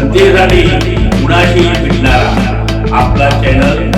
जनतेसाठी कुणाशी भेटणारा. आपला चॅनल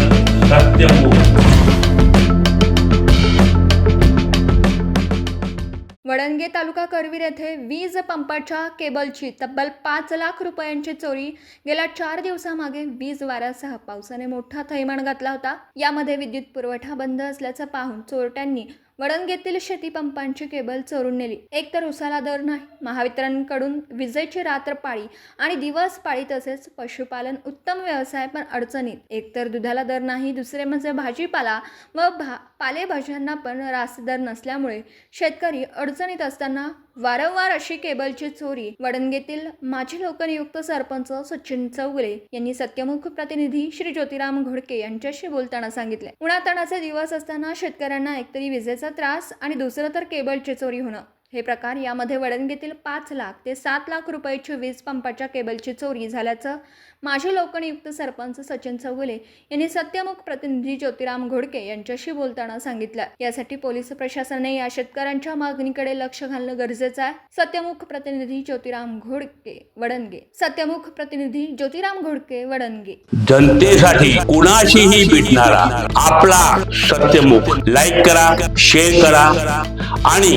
वडणगे तालुका करवीर येथे वीज पंपाच्या केबलची तब्बल पाच लाख रुपयांची चोरी. गेल्या चार दिवसामागे वीज वाऱ्यासह पावसाने मोठा थैमान घातला होता. यामध्ये विद्युत पुरवठा बंद असल्याचं पाहून चोरट्यांनी वडणगेतील शेतीपंपांची केबल चोरून नेली. एकतर उसाला दर नाही महावितरणकडून विजेची रात्र पाळी आणि दिवस पाळी तसेच पशुपालन उत्तम व्यवसाय पण अडचणीत. एकतर दुधाला दर नाही दुसरे म्हणजे भाजीपाला व भा पालेभाज्यांना पण रास्त दर नसल्यामुळे शेतकरी अडचणीत असताना वारंवार अशी केबलची चोरी वडणगेतील माजी लोकनियुक्त सरपंच सचिन चौगुले यांनी सत्यमुख प्रतिनिधी श्री ज्योतिराम घोडके यांच्याशी बोलताना सांगितले. उन्हाताणाचे दिवस असताना शेतकऱ्यांना एकतरी विजेचा त्रास आणि दुसरं तर केबलची चोरी होणं. हे प्रकार यामध्ये वडणगेतील पाच लाख ते सात लाख रुपयाची वीज पंपाच्या केबलची चोरी झाल्याचं माजी लोकनियुक्त सरपंच सचिन चौगुले यांनी सत्यमुख प्रतिनिधी ज्योतिराम घोडके यांच्याशी बोलताना सांगितलं. यासाठी पोलीस प्रशासनाने या शेतकऱ्यांच्या मागणीकडे लक्ष घालणं गरजेचं आहे. सत्यमुख प्रतिनिधी ज्योतिराम घोडके वडणगे सत्यमुख प्रतिनिधी ज्योतिराम घोडके वडणगे जनतेसाठी कुणाशीही भेटणारा आपला सत्यमुख. लाईक करा शेअर करा आणि